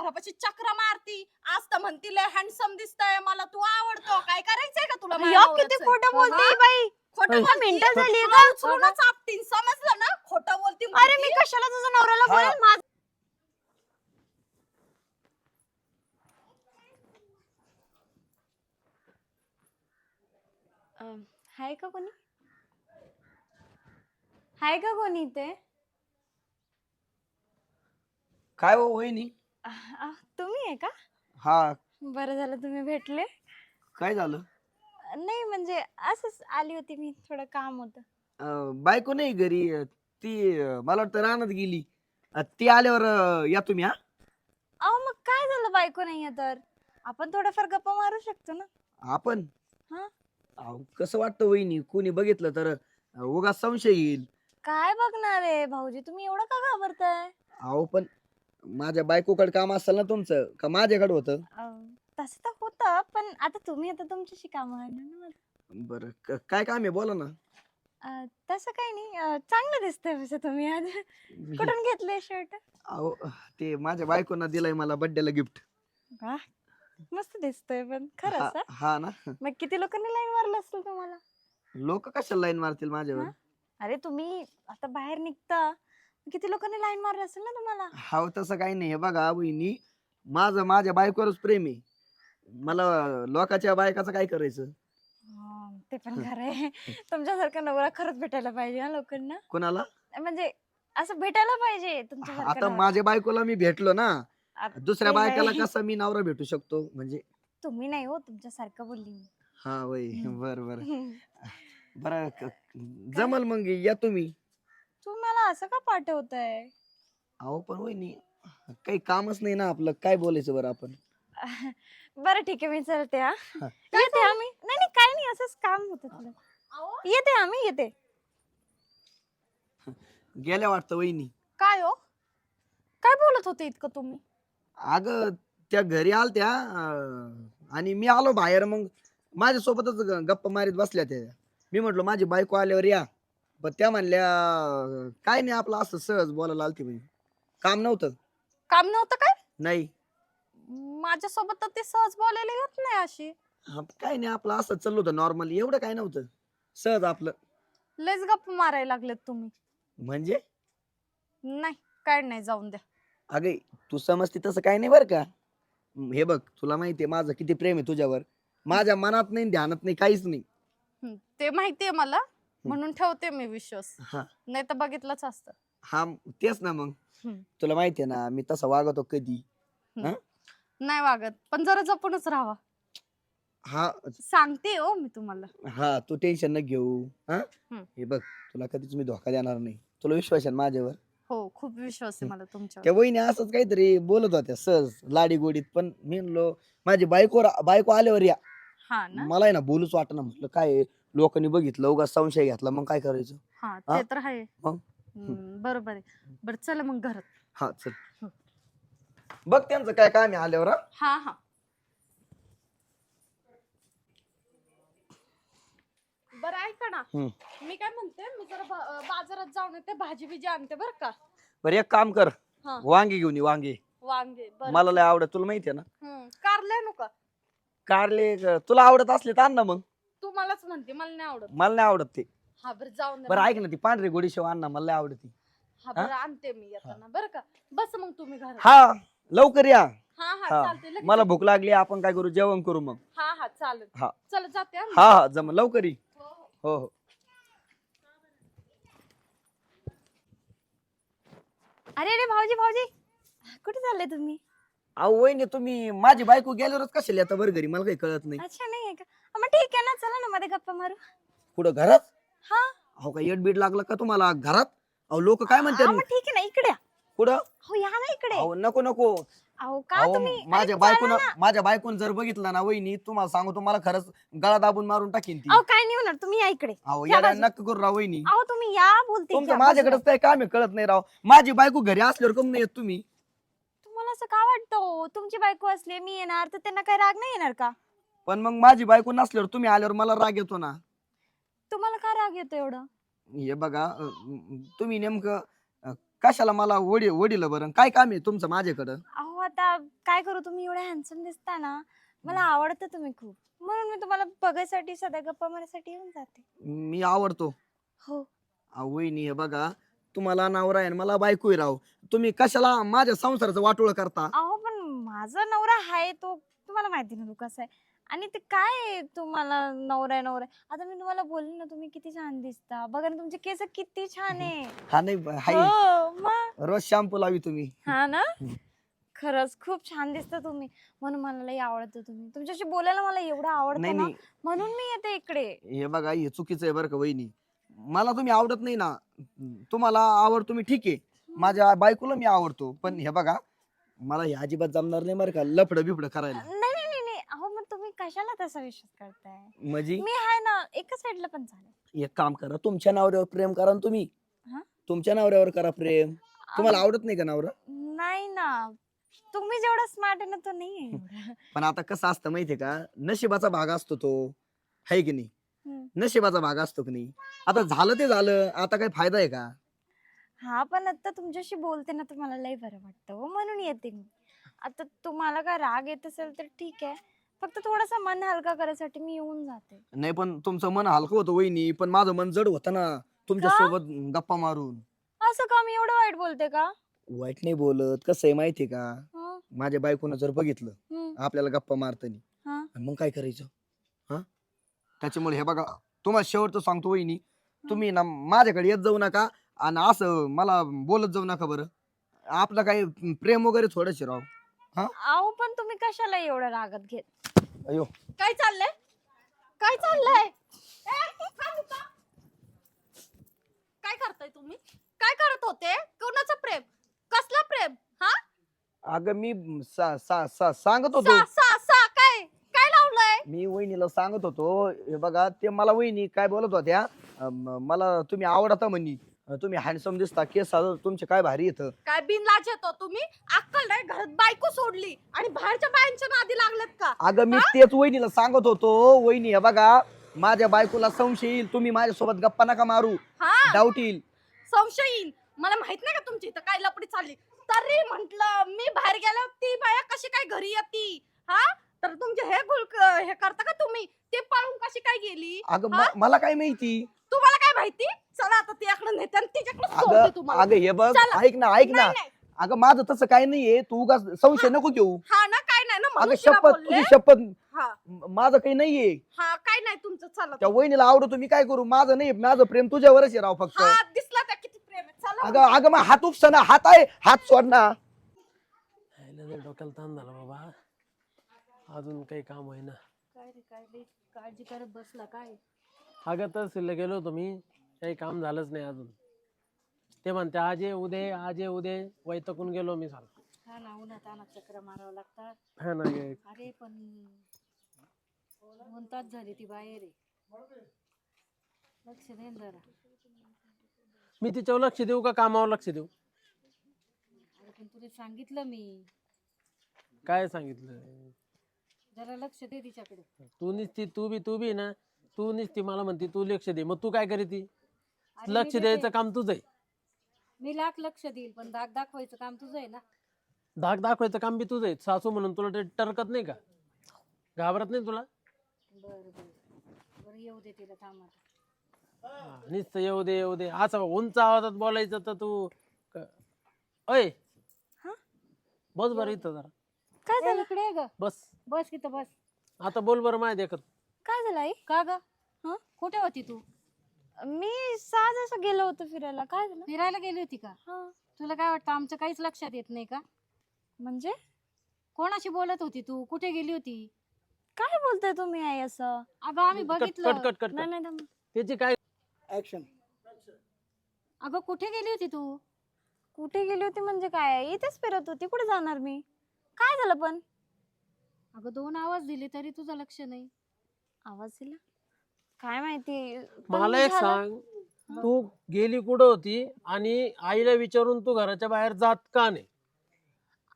घरापाशी चक्र मारती आज तर म्हणती लय हँडसम दिसतंय मला तू आवडतो काय करायचंय का तुला माझ्या किती नवऱ्याचं? खोटं बोलते हा? बाई खोटं बोलती? का? उचलूनच आपटीन समजलं ना खोटं बोलती अरे मी म्हणती. कशाला तुझ्या नवऱ्याला हा. बोलेल माझ हाय का कोणी हाय का कोणी इथे काय हो वहिनी तुम्ही आहे का? हा. बरं झालं तुम्ही भेटले. काय झालं? नाही म्हणजे असंच आली होती मी थोडं काम होतं. अं, बायको नाही घरी अं, ती अं, मला वाटतं रानात गेली. अं, ती आल्यावर अं, या तुम्ही हा? अहो मग काय झालं बायको नाहीये तर? आपण थोडंफार गप्पा मारू शकतो ना? आपण? हा? अहो, कसं वाटतं वहिनी? कोणी बघितलं तर अं, उगाच संशय येईल. काय बघणार आहे भाऊजी? तुम्ही एवढं का घाबरताय? अहो पण माझ्या बायकोकडे काम असेल ना तुमचं का माझ्याकडे होतं? अं, तसं तर होतं पण आता तुम्ही आता तुमच्याशी काम आहे ना मला. बरं क- काय काम आहे? बोला ना. अं, तसं काही नाही. अं, चांगलं दिसतंय तसं तुम्ही आज. कुठून घेतले शर्ट अहो ते माझ्या बायकोनं दिलंय मला बर्थडेला गिफ्ट मस्त दिसतोय पण खरंच हा? हा? ना. मग किती लोकांनी लाईन मारलं असेल तुम्हाला? लोक कशाला लाईन मारतील माझ्यावर? हा? अरे तुम्ही आता बाहेर निघता किती लोकांनी लाईन मारलं असेल ना तुम्हाला? हाव तसं काही नाही. हे बघा बहिणी माझं माझ्या बायकोवरच प्रेम आहे. मला लोकाच्या बायकाचं काय करायचं? हा, ते पण खरं आहे. तुमच्यासारखा नवरा खरंच भेटायला पाहिजे ना लोकांना? कोणाला? म्हणजे असं भेटायला पाहिजे तुमच्यासारखा आता नवरा. माझ्या बायकोला मी भेटलो ना दुसऱ्या ते बायकाला नाही. कसा मी नवरा भेटू शकतो? म्हणजे तुम्ही नाही हो तुमच्यासारखं बोलली मी. हा वय हम्म. बर बर. बर जमल मग या तुम्ही. तुम्हाला असं का पाठवताय? अहो पण वहिनी काही कामच नाही ना आपलं. काय बोलायचं बरं आपण? बरं ठीक आहे मी चलते हा. येते आम्ही. नाही नाही काही नाही असंच काम होतं येते आम्ही येते. गेल्या वाटतं वहिनी. काय हो? काय बोलत होते इतकं तुम्ही? अगं त्या घरी आलत्या अं, आणि मी आलो बाहेर मग माझ्यासोबतच ग- गप्पा मारीत बसल्या त्या. मी म्हटलो माझी बायको आल्यावर या. पण त्या म्हणल्या काय नाही आपलं असं सहज बोलायला आलती म्हणजे काम नव्हतं. काम नव्हतं काय? नाही. माझ्यासोबत तर ते सहज बोलायला येत नाही अशी. हा, काय नाही आपलं असं चाललं होतं नॉर्मली एवढं काय नव्हतं. सहज आपलं. लयच गप्प मारायला लागलेत तुम्ही. म्हणजे? नाही काय नाही जाऊन द्या. अगे तू समजते तसं काय नाही बरं का. हे बघ तुला माहितीये माझं किती प्रेम आहे तुझ्यावर. माझ्या मनात नाही ध्यानात नाही काहीच नाही. हं, ते माहितीये मला. म्हणून ठेवते मी विश्वास. हा. नाही तर बघितलंच असतं. हा तेच ना मग. हम्म. तुला माहितीये ना मी तसा वागतो कधी. नाही वागत पण जरा जपूनच राहावा. हा. सांगते हो मी तुम्हाला. हा तू टेन्शन न घेऊ. हा? हम्म. हे बघ तुला कधीच मी धोका देणार नाही. तुला विश्वास आहे ना माझ्यावर? हो खूप विश्वास आहे मला तुमच्यावर. त्या वहिनी असंच काहीतरी बोलत होत्या सहज लाडी गोडीत पण मी म्हणलो माझी बायको रा- बायको आल्यावर या. हा ना. मला आहे ना बोलूच वाटणं म्हटलं काय आहे, लोकांनी बघितलं उगा संशय घेतला मग काय करायचं? हा हा? ते तर आहे. मग? हं, बरोबर आहे. बरं चला मग घरात. हा चल. बघ त्यांचं काय काम आहे आल्यावर हा? हा हा. बरं ऐका ना. मी काय म्हणते मी जरा बा- अं, बाजारात जाऊन येते भाजी बिजी आणते बर का. बरं एक काम कर. हा. वांगे घेऊन ये वांगे. वांगे बरं. मला लय आवडत तुला माहितीये ना? हं, कारले नको. कारले तुला आवडत असले तर आण ना मग. तू मलाच म्हणते मला नाही आवडत. मला नाही आवडत ते. हा बरं जाऊन बरं. ऐक ना ती पांढरी गोडी शेव आण ना मला लय आवडती. हा बरं आणते मी येताना. बरं का? बस मग तुम्ही घरात. हा लवकर या. हा हा हा. चालते लगेच मला. भूक लागली आपण काय करू? जेवण करू मग. हा हा चालेल. हा. चल जाते हा मी. हा हा जम लवकर ये. हो, हो. हो हो. अरे अरे भाऊजी भाऊजी. कुठे चालले तुम्ही? अहो वहिनी तुम्ही माझी बायको गेल्यावरच कशाला आता बरं घरी? मला काही कळत नाही. अच्छा नाही आहे का अं, मग ठीक आहे ना चला ना मध्ये गप्पा मारू? कुठं घरात? हा. अहो काय बीड लागलं का तुम्हाला? घरात? अहो लोक काय हा, म्हणतात ठीक आहे ना इकडे या. कुठं? हो या ना इकडे. अहो नको नको. अहो का अहो तुम्ही? अरे, माझ्या चला बायकोनं ना. माझ्या बायकोन जर बघितलं ना वहिनी तुम्हाला सांगू तुम्हाला खरंच गळा दाबून मारून टाकीन ती. अहो काय नाही होणार तुम्ही या इकडे. अहो या याला बाजूला. नक्की करू राव वहिनी. अहो तुम्ही या बोलते तुमचं या माझ्याकडेच काय काम आहे कळत नाही राव. माझी बायको घरी असल्यावर कम नाही येत तुम्ही. तुम्हाला असं का वाटतं हो? तुमची बायको असली मी येणार तर त्यांना काही राग नाही येणार का? पण मग माझी बायको नसल्यावर तुम्ही आल्यावर मला राग येतो ना. तुम्हाला का राग येतो एवढं? हे बघा अं, तुम्ही नेमकं अं, कशाला मला वडी वडील बरं? काय काम आहे तुमचं माझ्याकडं? अहो आता काय करू तुम्ही? एवढे हॅन्सम दिसता ना मला आवडतं तुम्ही खूप. म्हणून मी तुम्हाला बघायसाठी सध्या गप्पा मारण्यासाठी येऊन जाते. मी आवडतो. हो. अहो, वहिनी हे बघा तुम्हाला नवरा आहे आणि मला बायको राव. तुम्ही कशाला माझ्या संसाराचं वाटोळ करता? अहो पण माझा नवरा आहे तो तुम्हाला माहिती ना तो कसा आहे. आणि ते काय तुम्हाला नवरा नवरा. आता मी तुम्हाला बोलले ना तुम्ही किती छान दिसता. बघा ना तुमचे केस किती छान आहे. हा नाही हाय. हो मग? रोज शॅम्पू लावी तुम्ही. हा ना. खरंच खूप छान दिसता तुम्ही. म्हणून मला लई आवडतं तुम्ही. तुमच्याशी बोलायला मला एवढं नाही आवडतं ना. नाही. म्हणून मी येते इकडे. हे बघा हे चुकीचं आहे बरं का वहिनी. मला तुम्ही आवडत नाही ना. तुम्हाला आवड तुम्ही ठीक आहे. माझ्या बायकोला मी आवडतो. पण हे बघा मला हे अजिबात जमणार नाही बरं का लफडं बिफडं करायला. नाही कशाला तसा विश्वास करताय? म्हणजे? मी आहे ना एका साईडला पण चालेल. एक काम करा तुमच्या नवऱ्यावर प्रेम करा ना तुम्ही. हा? तुमच्या नवऱ्यावर करा प्रेम. तुम्हाला आवडत नाही का नवरा? नाही ना. तुम्ही जेवढा स्मार्ट आहे ना तो नाही आहे एवढा. पण आता कसं असतं माहितीये का? नशिबाचा भाग असतो तो. आहे की नाही. नशिबाचा भाग असतो की नाही? आता झालं ते झालं. आता काही फायदा आहे का? हा पण आता तुमच्याशी बोलते ना तर मला लई बरं वाटतं. हो, म्हणून येते मी. आता तुम्हाला काय राग येत असेल तर ठीक आहे. फक्त थोडासा मन हलका करायसाठी मी येऊन जाते. नाही पण तुमचं मन हलकं होतं वहिनी पण माझं मन जड होतं ना तुमच्या का? सोबत गप्पा मारून. असं का? मी एवढं वाईट बोलते का? वाईट नाही बोलत कसं आहे माहितीये का? हं, माझ्या बायकोनं जर बघितलं हं, आपल्याला गप्पा मारताना हा. मग काय करायचं? हा? त्याच्यामुळे हे बघा तुम्हाला शेवटचं सांगतो वहिनी तुम्ही ना माझ्याकडे येत जाऊ नका आणि असं मला बोलत जाऊ नका बरं. आपलं काही प्रेम वगैरे थोडंच राव अहो पण तुम्ही कशाला एवढं रागत घेत? अयो. काय चाललंय? काय चाललंय? ए, थांब का? काय करताय तुम्ही? काय करत होते? कोणाचं प्रेम? कसलं प्रेम? हा? अगं मी सा, सा, सा, सांगत होतो. सा सा सा काय? काय लावलंय? मी वहिनीला सांगत होतो. हे बघा ते मला वहिनी काय बोलत होत्या मला तुम्ही आवडता म्हणी. तुम्ही हँडसम दिसता केस तुमचे काय भारी येतं काय बिनलाज येतो तुम्ही? अक्कल घरात बायको सोडली. आणि बाहेरच्या बायांच्या नादी लागलेत का? अगं मी तेच वहिनीला सांगत होतो. वहिनी हे बघा माझ्या बायकोला संशय येईल तुम्ही माझ्यासोबत गप्पा नका मारू. हा? डाऊट येईल. संशय येईल. मला माहीत नाही का तुमची इथं काय लपडी चालली. तरी म्हंटल मी बाहेर गेल्यावर ती बाया कशी काय घरी येते? हा? तर तुमचे हे गुल हे करता का तुम्ही? ते पळून कशी काय गेली? अगं हा? मला काय माहिती? तुम्हाला काय माहिती? चला आता तिच्याकडे नेते आणि तिच्याकडे अगं तुम्हाला. अगं हे बघ चला. ऐक ना ऐक ना. नाही, नाही. अगं माझं तसं काय नाहीये. तू उगाच संशय नको घेऊ. हा ना काय नाही ना अगं म्हणून तिला शपथ बोलले. तुझी शपथ हा. म- माझं काही नाहीये. हा काय नाही तुमचं चला त्या वहिनीला आवडतो मी काय करू? माझं नाही माझं प्रेम तुझ्यावरच आहे राव फक्त. हा दिसला त्या किती प्रेम आहे चला अगं अगं मग हात उपसा ना हात आहे हात सोड ना. यायला जर डोक्याला ताण झाला बाबा. अजून काही काम आहे ना. काय रे काय काळजी करत बसला काय? अगं तहसीलला गेलो होतो मी. काही काम झालंच नाही अजून. ते म्हणते आज ये उदे आज ये उदे वैतकून गेलो मी सारखं हा ना उन्हात अनात चक्र मारावं लागतात. हा ना अरे पण दोन तास झाली ती बाहेर आहे. लक्ष दे ना जरा. मी तिच्यावर लक्ष देऊ का कामावर लक्ष देऊ? अरे पण तुला सांगितलं मी. काय सांगितलं? जरा लक्ष दे तिच्याकडे. तू निसती तू बी तू बी ना. तू निसती मला म्हणते तू लक्ष दे. मग तू काय करीती? अरे लक्ष द्यायचं. काम तुझं आहे. मी लाख लक्ष देईल पण दाग दाखवायचं काम तुझं आहे ना? धाक दाखवायचं काम बी तुझं आहे. सासू म्हणून तुला ते टरकत नाही का? घाबरत नाही तुला? बरं बरं. बरं येऊ दे तिला थांब आता. हा, नुसतं येऊ दे येऊ दे. असं उंच आवाजात बोलायचं तर तू क- अय हा? बस बरं इथं जरा. काय ए, झालं? इकडे ये ग. बस. बस इथं बस. आता बोल बरं माय देखत. काय झालं आई? का ग? हं? कुठे होती तू? मी सहज असं गेलो होतो फिरायला. काय झालं? फिरायला गेली होती का? हा. तुला काय वाटतं आमचं काहीच लक्षात येत नाही का? म्हणजे? कोणाशी बोलत होती तू? कुठे गेली होती? काय बोलताय तुम्ही आई असं? अगं आम्ही कट बघितलं. Cut cut cut. नाही नाही थांबा. त्याची काय ऍक्शन अगं कुठे गेली होती तू? कुठे गेली होती म्हणजे काय? इथेच फिरत होती. कुठे जाणार मी? काय झालं पण? अगं दोन आवाज दिले तरी तुझं लक्ष नाही. आवाज दिला? काय माहिती मला एक झालं- सांग. तू गेली कुठं होती आणि आईला विचारून तू घराच्या बाहेर जात का नाही?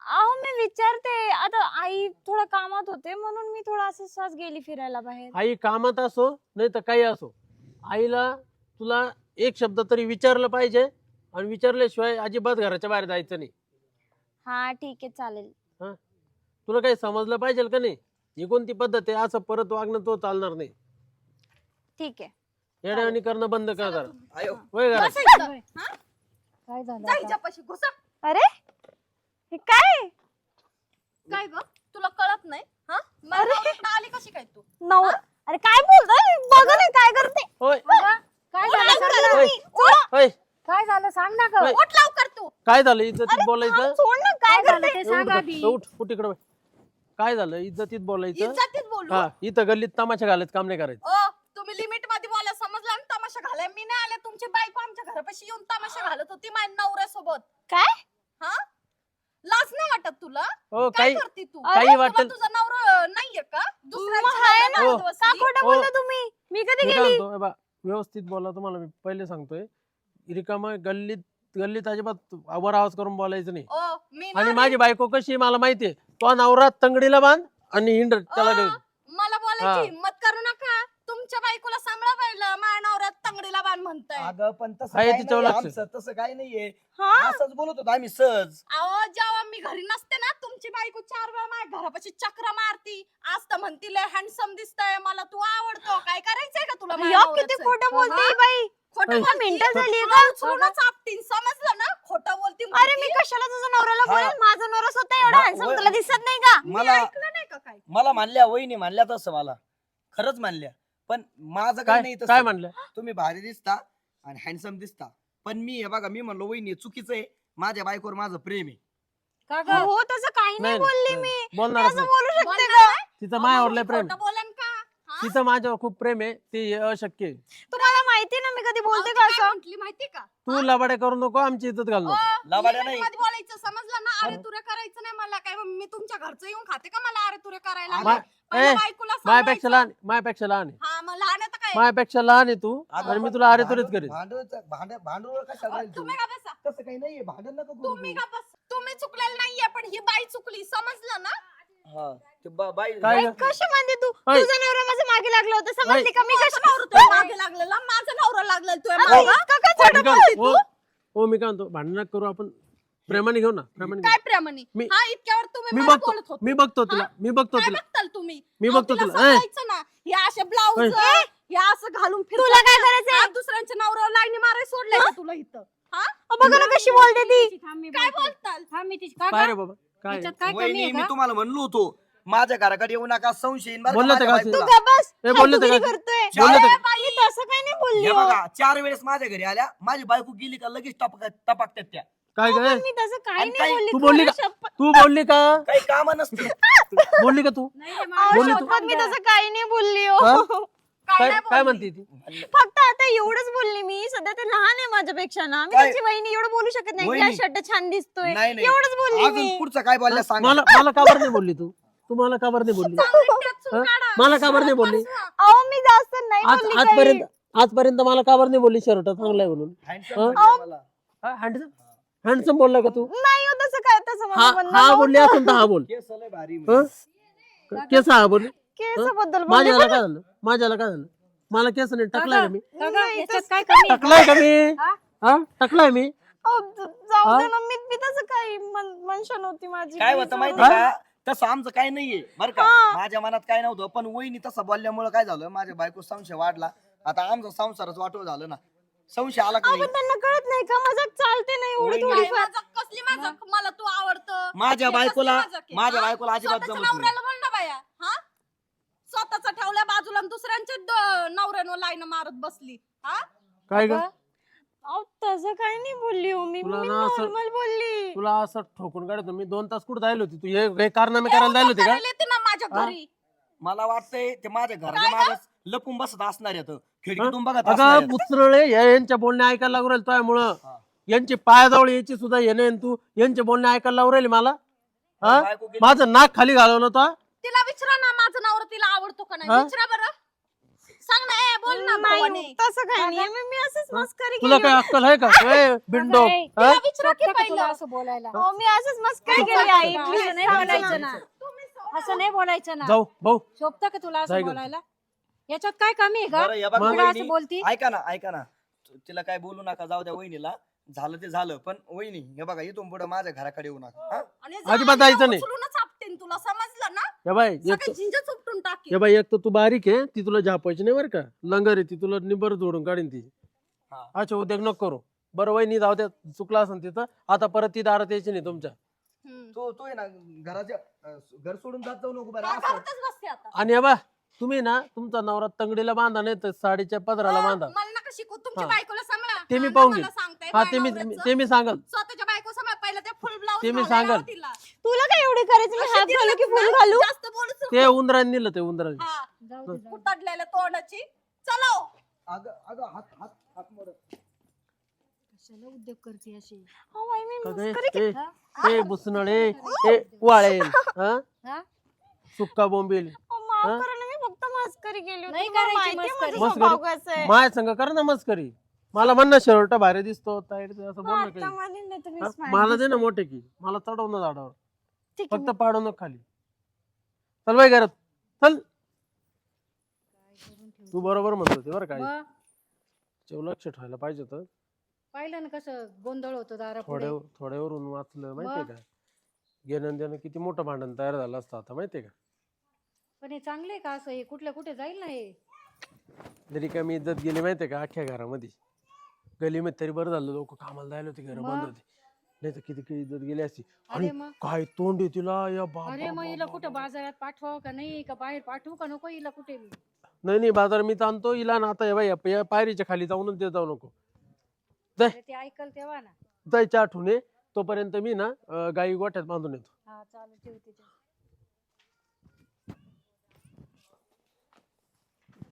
अहो मी विचारते. आता आई थोडं कामात होते म्हणून मी थोडं असं सहज गेली फिरायला बाहेर. आई कामात असो नाही तर काही असो. आईला तुला एक शब्द तरी विचारलं पाहिजे आणि विचारल्याशिवाय अजिबात घराच्या बाहेर जायचं नाही. हा ठीक आहे चालेल. हा? तुला काही समजलं पाहिजे का नाही? ही कोणती पद्धत आहे? असं परत वागणं तो चालणार नाही. ठीक आहे. येड्यावानी करणं बंद कर जरा? आयो वय घरात? बसायचं. हा? काय झालं जा आता? हिच्यापाशी घुसा. अरे हे काय? काय ग? तुला कळत नाही? हा? मला आली कशी काय तू? नऊ अरे काय बोलतोय? बघा काय करते? होय. काय झालं? सांग ना. होय. होय. काय झालं? सांग ना ग. होय. ओट लवकर तू. काय झालं? इज्जतीत बोलायचं? सोड ना. काय काय झालं करते? ते सांग उठ, आधी. उठ उठ इकडे बघ. काय झालं? इज्जतीत बोलायचं? इज्जतीत बोलू? हा इथं गल्लीत तमाशा घालायचं काम नाही करायचं. ओ तुम्ही लिमिटमध्ये बोला समजला ना तमाशा घालाय मी नाही आले तुमची बायको आमच्या घरापाशी येऊन तमाशा घालत होती माझ्या नवऱ्यासोबत. काय? हा? लाज नाही वाटत तुला? हो काय काही करते तू? काही तुला वाटेल- तुझा नवरा नाहीये का? दुसऱ्यांच्या आहे ना. लग्नात हो. का खोटं हो. बोलता तुम्ही? मी कधी मी काय गेली? म्हणतो, हे व्यवस्थित बोला तुम्हाला मी पहिले सांगतोय. रिकामा गल्लीत गल्लीत अजिबात वर आवाज करून बोलायचं नाही. ओ मी ना आणि माझी बायको कशी आहे मला माहितीये तो नवरा तंगडीला बांध आणि हिंड त्याला घेऊन मला बोलायची हा. हिंमत करू नका. तुमच्या बायकोला सांभाळा पाहिलं माझ्या तंगडीला बाण म्हणताय. अगं पण तसं आहे काही तिच्यावर नाही, लक्ष. आमचं तसं काही नाहीये. हा? असंच बोलत होतो आम्ही सहज. अहो जेव्हा मी घरी नसते ना तुमची बायको चार वेळा माझ्या घरापाशी चक्र मारती. आज तर म्हणती लय हँडसम दिसतंय मला तू आवडतो. काय करायचंय का तुला माझ्या किती नवऱ्याचं? खोटं बोलते ही बाई. खोटं ऐ. बोलती? मेंटल झाली तुला का उचलूनच आपटीन समजलं ना? खोटं बोलती अरे मी म्हणती. कशाला तुझ्या नवऱ्याला हा. बोलेल माझा नवरा स्वतः एवढा मा- हँडसम वय- तुला दिसत नाही का? मी मला ऐकलं नाही का काय मला मानल्या वहिनी मानल्या तसं मला. खरंच मानल्या. पण माझं काही नाही काय काय तसं म्हणलं? तुम्ही भारी दिसता आणि हँडसम दिसता. पण मी हे बघा मी म्हणलो वहिनी चुकीचं आहे. माझ्या बायकोवर माझं प्रेम आहे. का ग? हो तसं काही नाही नाही, बोलली नाही. मी मी बोलणारच असं नाही. बोलू शकते बोलणार का? तिचं अहो, मायावर मग लय मी प्रेम. खोटं बोलन का? हा? तिचं माझ्यावर खूप प्रेम आहे. ते अशक्य आहे. तुम्हाला माहिती ना मी कधी बोलते ती का काय असं म्हंटली माहिती का? तू लबाड्या करू नको आमची इज्जत घाल नको. लबाड्या नाही. मध्ये बोलायचं समजलं ना? अरे तुरे करायचं नाही मला काय मग मी तुमच्या घरचं येऊन खाते का मला अरे तुरे करायला? मा- लागले? पहिलं ए, बायकोला मायापेक्षा सांभाळायचं. लहान मायापेक्षा लहान आहे. हा मग लहान काय? मायापेक्षा लहान आहे तू आणि मी तुला अरे तुरेच करीन. भांडूळ तू? तुम्ही का बसा? तसं काही नाहीये भांडण नको करू तुम्ही तू. का बस? तुम्ही चुकलेलं नाहीये पण ही बाई चुकली समजलं ना? हा ते बा- बाई काय बाई, ग? कशी म्हणते तू ऐ. तुझा नवरा मागे लागला होता समजली का मी माझा कशी नवरा तुझ्या मागे लागलेला माझा नवरा लागलेला तुझ्या अगं, मागे. इतकं का खोटं काय बोलते म्हणतो, तू? ओ ओ, मी काय म्हणतो भांडण नका करू आपण प्रेमाने घेऊ ना प्रेमाने घेऊ काय प्रेमाने मी- हा इतक्यावर तुम्ही मी मला बघतो बोलत होते मी बघतो तुला मी बघतो काय तुला बघताल तुम्ही मी अहो, बघतो तिला तुला. ए. सांगायचं ना हे असे ब्लाऊज. हे असं घालून तुला काय? हा, दुसऱ्यांच्या नवऱ्यावर लाईनी मारायला सोडले तुला इथं हा बघा ना कशी बोलते ती काय बोलते. बोलताल थांब मी तिची? रे बाबा काय तिच्यात काय कमी वहिनी आहे मी का तुम्हाला म्हणलो होतो माझ्या घराकडे येऊ नका संशय येईन बरं का बोललं माझ्या तर का? तू बायकोला. का बस ए, बोलले तर फालतूगिरी का? करतोय बोलले तर अरे का? बाई, मी तसं काय नाही बोलली हे हो. बघा चार वेळेस माझ्या घरी आल्या माझी बायको गेली का लगेच टपक टपकतात त्या काय हो, काय पण मी तसं काही आणि नाही काही- बोलली तू बोलली खरं का? शपथ. तू बोलली का काही काम नसते बोलली का तू नाही रे, अहो, मला बोलली तू? शपथ मी तसं काही नाही बोलली हा? काय? म्हणते ती फक्त आता एवढंच बोलली मी सध्या ते लहान आहे माझ्यापेक्षा ना मी काय? त्याची वहिनी एवढं बोलू शकत नाही वहिनी? त्या शर्ट छान दिसतोय नाही नाही एवढंच बोलली अजून मी पुढचं काय बोलल्या सांग मला मला का बरं नाही बोलली तू तू मला का बरं नाही बोलली हा? मला का बरं नाही बोलली. अहो मी जास्त नाही आज बोलली काही. आजपर्यंत आजपर्यंत मला का बरं नाही बोलली शर्ट चांगलाय म्हणून Handsome हा? म्हणल्या मला. हँडसम हँडसम बोलला का तू नाही हो तसं काय तसं हा माझं म्हणणं हा बोलली नव्हतं. असून तर हा बोल केस लय भारी हं? केस हा बोल केसाबद्दल बोलली माझ्याला काय झालं माझ्याला काय झालं मला केस नाही टाकलाय का मी का ग? याच्यात काय कमी आहे का? टाकलाय का मी हा? हा टाकलाय मी अहो, ज- जाऊ? दे ना मी मी तसं काही मनशा नव्हती माझी काय होतं माहिती. का तसं आमचं काय नाहीये बरं का हा. माझ्या मनात काय नव्हतं पण वहिनी तसं बोलल्यामुळे काय झालं माझ्या बायको संशय वाढला आता आमचा संसारच वाटव झालं ना संशय आला का अहो, नाही त्यांना कळत नाही का मजाक चालते नाही एवढी वहिनी. थोडी काय मजाक, कसली मजाक मला तू आवडतं माझ्या बायकोला? माझ्या? बायकोला अजिबात जमत नाही नवऱ्याला बोल ना बाया हा स्वतःचा ठेवल्या बाजूला आणि दुसऱ्यांच्या द- नवऱ्यानं लाईन मारत बसली. हा? काय ग? अहो, तसं काही नाही बोलली हो मी. तुला मी ना असं- नॉर्मल बोलली. तुला असं ठोकून काढतो मी दोन तास कुठे जायला होती? तू हे हे कारनामे करायला जायला होती का? करायला येते ना माझ्या हा? घरी. मला वाटतंय ते माझ्या घराच्या मागे लपून बसत असणार आहेत. खिडकीतून बघत अगं असणार आहेत. पुत्रळे या यांच्या बोलणे ऐकायला लागू राहील त्यामुळं. हा. यांची पायाजवळ यायची सुद्धा येणे आणि तू यांचे बोलणे ऐकायला लागू राहील मला? हा? बायको गेली. माझं नाक खाली घालवलं तो तिला विचारा ना माझा नवरा तिला आवडतो का नाही हा? विचारा बरं सांग ना ए बोल ना नाही भावाने. तसं काही नाही मी मी असंच मस्करी तुला केली काय. अक्कल आहे का ए, बिंडो? हा? तिला विचारा की शोभतं का तुला पहिलं असं बोलायला हो मी असंच मस्करी केली का आई तुला? please असं नाही सांग बोलायचं ना. असं नाही बोलायचं ना जाऊ भाऊ शोभतं का तुला जाय असं गं. बोलायला याच्यात काय कमी आहे का हे बघा तुला असं वहिनी, बोलती ऐका ना ऐका ना तिला काय बोलू नका जाऊ द्या वहिनीला झालं ते झालं पण वहिनी हे बघा इथून पुढे माझ्या घराकडे येऊ नका हा? आणि अजिबात जायचं नाही. उचलूनच आपटेन तुला समजलं ना? एक सगळे तर टाकेन. एक तर तू बारीक आहे ती तुला झापायची नाही बरं का? लंगर आहे ती तुला निबर जोडून काढीन ती. हा. अच्छा उद्योग नको करू. बरं वहिनी जाऊ द्या चुकला असेल तिथं. आता परत ती दारात यायची नाही तुमच्या. हम्म. तू तू आहे ना घराच्या अं, घर सोडून जात जाऊ नको बरं हा, असं. घरातच बसते आता? आणि बा तुम्ही ना तुमचा नवरा तंगडीला बांधा नाही तर साडीच्या पदराला हा, बांधा. मला नका शिकू तुमच्या हा. बायकोला सांभाळा. ते मी हा, पाहून मला घेईन. सांगताय हा ते मी नवऱ्याचं. ते मी सांगल. स्वतःच्या बायको सांभाळ पहिलं ते फुल ते मी सांगल. तिला. काय एवढे करायचं मी हात घालू की फुल घालू जास्त बोलूच नको. ते उंदराने नेलं ते उंदराने हा जाऊ दे, जाऊ दे. कुटाडलेल्या तोंडाची चलो अगं अगं हात हात हात मोड कशाला उद्योग करते अशी अहो, आई, मी मस्करी? केली. ए, ए बुसनळे ए वाळेल हा हा? सुक्का बोंबील अहो, माफ हा? करा ना, मी फक्त मस्करी केली होती नाही तुम्हाला करायची माहिती आहे मस्करी. माझा मस्करी? स्वभाव कसा आहे. माय संग कर ना मस्करी मला म्हण ना शर्ट भारी दिसतो टाईट असं बोल ना तुम्ही हा? smile मला दे ना. मोठे की मला चढव ना झाडावर ठीक आहे, फक्त पाडू नको खाली. चल बाई घरात. चल. तू बरोबर म्हणतो ते बरं काय मग? लक्ष ठेवायला पाहिजे होतं. पाहिलं ना कसं गोंधळ होतो दारा पुढे थोड्या थोड्यावरून वाचलं माहितीये का? घेणं देणं किती मोठं भांडण तयार झालं असतं आता माहितीये का? पण हे चांगले का असं? हे कुठल्या कुठे जाईल ना हे? तरी काय मी इज्जत गेली माहितीये का? अख्ख्या घरामध्ये. गलीमध्ये तरी बरं झालं लोक कामाला जायला होते घर बंद? होते. नाही तर किती काही इज्जत गेली असती. अरे आणि मग? काय तोंड आहे तिला? या बाबा अरे मग हिला कुठं बाजारात पाठवावं का नाही का? बाहेर पाठवू का नको हिला कुठे? बी? नाही नाही बाजार मी आणतो हिला ना आता बाई या पायरीच्या खाली जाऊनच देत जाऊ नको. अरे ते ऐकल तेव्हा ना. जायच्या आठवणे तोपर्यंत मी ना अं, गाई गोठ्यात बांधून येतो. हा चालू ठेवते ते.